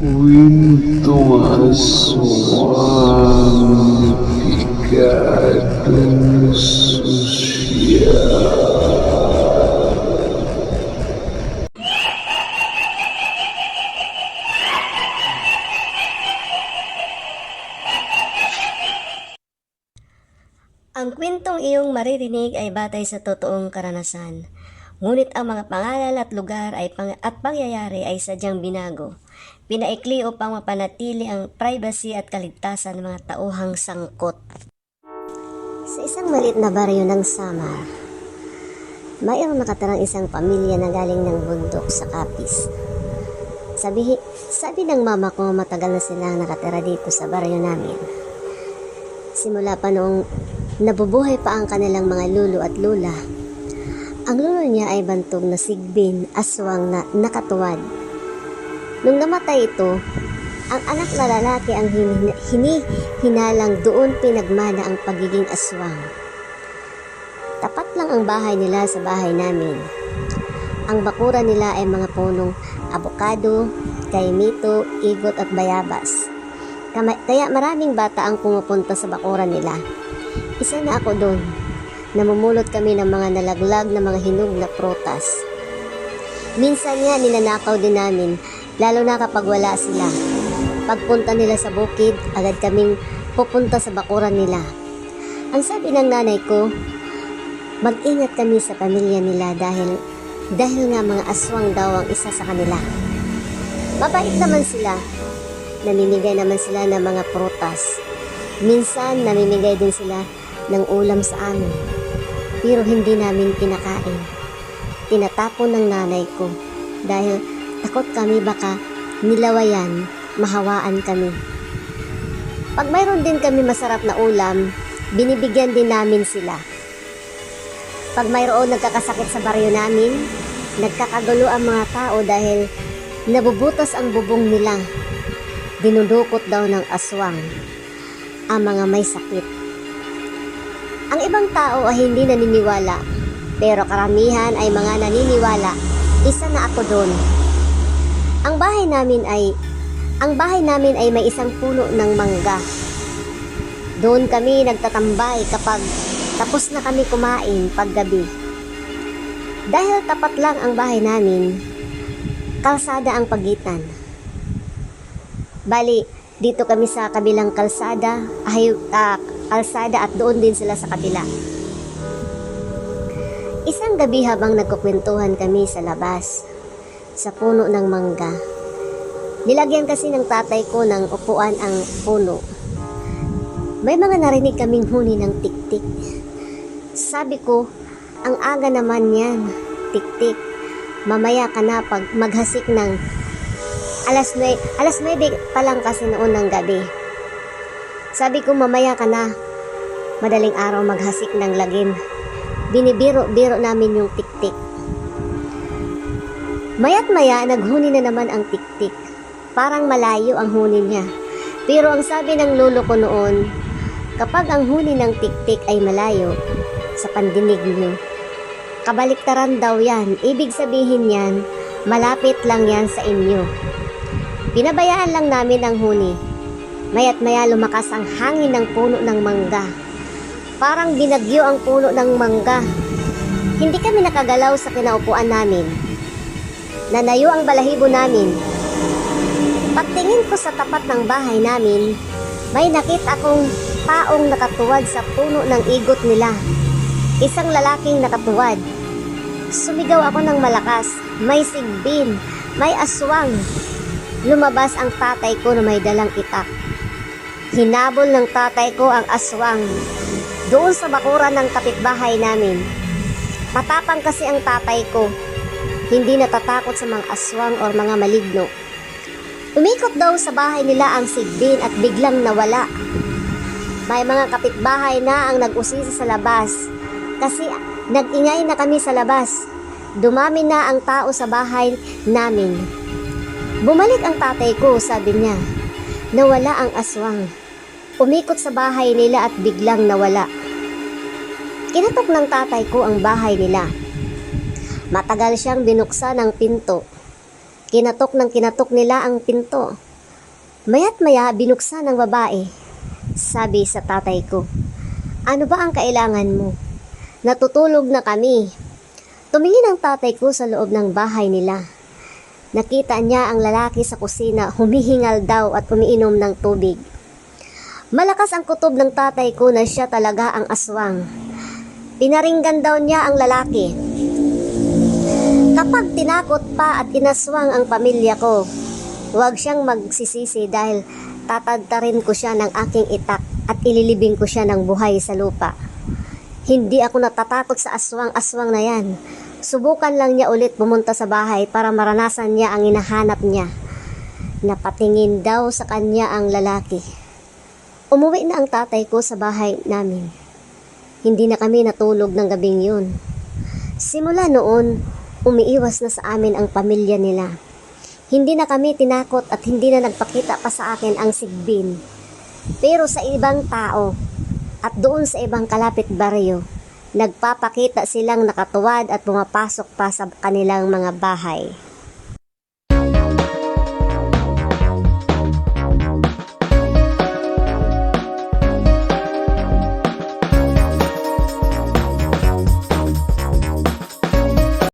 Kwentong aswang pikadong sosyal. Ang kwentong iyong maririnig ay batay sa totoong karanasan. Ngunit ang mga pangalan at lugar ay pang at pangyayari ay sadyang binago. Pinaikli upang mapanatili ang privacy at kaligtasan ng mga tauhang sangkot. Sa isang maliit na baryo ng Samar, mayroong nakatarang isang pamilya na galing ng bundok sa Kapis. Sabi, sabi ng mama ko matagal na silang nakatira dito sa baryo namin. Simula pa noong nabubuhay pa ang kanilang mga lulu at lula. Ang lulo niya ay bantog na sigbin, aswang na nakatuwad. Nung namatay ito, ang anak na lalaki ang hini, hini- hinalang doon pinagmana ang pagiging aswang. Tapat lang ang bahay nila sa bahay namin. Ang bakura nila ay mga punong abokado, kaimito, igot at bayabas. Kaya maraming bata ang pumupunta sa bakuran nila. Isa na ako doon. Namumulot kami ng mga nalaglag na mga hinog na prutas. Minsan nga ninanakaw din namin, lalo na kapag wala sila. Pagpunta nila sa bukid, agad kaming pupunta sa bakuran nila. Ang sabi ng nanay ko, mag-ingat kami sa pamilya nila dahil dahil nga mga aswang daw ang isa sa kanila. Mabait naman sila. Namimigay naman sila ng mga prutas. Minsan namimigay din sila ng ulam sa amin. Pero hindi namin kinakain. Tinatapon ng nanay ko dahil takot kami baka nilawayan, mahawaan kami. Pag mayroon din kami masarap na ulam, binibigyan din namin sila. Pag mayroon nagkakasakit sa baryo namin, nagkakagulo ang mga tao dahil nabubutas ang bubong nila. Dinudukot daw ng aswang ang mga may sakit. Ang ibang tao ay hindi naniniwala, pero karamihan ay mga naniniwala. Isa na ako doon. Ang bahay namin ay ang bahay namin ay may isang puno ng mangga. Doon kami nagtatambay kapag tapos na kami kumain paggabi. Dahil tapat lang ang bahay namin, kalsada ang pagitan. Bali, dito kami sa kabilang kalsada, ay ah, kalsada at doon din sila sa kabila. Isang gabi habang nagkukwentuhan kami sa labas, sa puno ng mangga. Nilagyan kasi ng tatay ko ng upuan ang puno. May mga narinig kaming huni ng tiktik. Sabi ko, ang aga naman yan, tiktik. Mamaya ka na pag maghasik ng alas 9, alas 9 pa lang kasi noon ng gabi. Sabi ko mamaya ka na, madaling araw maghasik ng lagim. Binibiro-biro namin yung tiktik. Mayat maya, naghuni na naman ang tiktik. Parang malayo ang huni niya. Pero ang sabi ng lolo ko noon, kapag ang huni ng tiktik ay malayo, sa pandinig niyo, kabaliktaran daw yan. Ibig sabihin yan, malapit lang yan sa inyo. Pinabayaan lang namin ang huni. Mayat maya lumakas ang hangin ng puno ng mangga. Parang binagyo ang puno ng mangga. Hindi kami nakagalaw sa kinaupuan namin. Nanayo ang balahibo namin. Pagtingin ko sa tapat ng bahay namin, may nakita akong taong nakatuwad sa puno ng igot nila. Isang lalaking nakatuwad. Sumigaw ako ng malakas. May sigbin, may aswang. Lumabas ang tatay ko na may dalang itak. Hinabol ng tatay ko ang aswang. Doon sa bakuran ng kapitbahay namin. Matapang kasi ang tatay ko. Hindi natatakot sa mga aswang o mga maligno. Umikot daw sa bahay nila ang sigbin at biglang nawala. May mga kapitbahay na ang nag-usisa sa labas kasi nag-ingay na kami sa labas. Dumami na ang tao sa bahay namin. Bumalik ang tatay ko, sabi niya. Nawala ang aswang. Umikot sa bahay nila at biglang nawala. Kinatok ng tatay ko ang bahay nila. Matagal siyang binuksan ang pinto. Kinatok ng kinatok nila ang pinto. Maya't maya binuksan ng babae. Sabi sa tatay ko, Ano ba ang kailangan mo? Natutulog na kami. Tumingin ang tatay ko sa loob ng bahay nila. Nakita niya ang lalaki sa kusina humihingal daw at umiinom ng tubig. Malakas ang kutob ng tatay ko na siya talaga ang aswang. Pinaringgan daw niya ang lalaki. Kapag tinakot pa at inaswang ang pamilya ko, huwag siyang magsisisi dahil tatadtarin ko siya ng aking itak at ililibing ko siya ng buhay sa lupa. Hindi ako natatakot sa aswang-aswang na yan. Subukan lang niya ulit pumunta sa bahay para maranasan niya ang hinahanap niya. Napatingin daw sa kanya ang lalaki. Umuwi na ang tatay ko sa bahay namin. Hindi na kami natulog ng gabing yun. Simula noon, umiiwas na sa amin ang pamilya nila. Hindi na kami tinakot at hindi na nagpakita pa sa akin ang sigbin. Pero sa ibang tao at doon sa ibang kalapit baryo, nagpapakita silang nakatuwad at pumapasok pa sa kanilang mga bahay.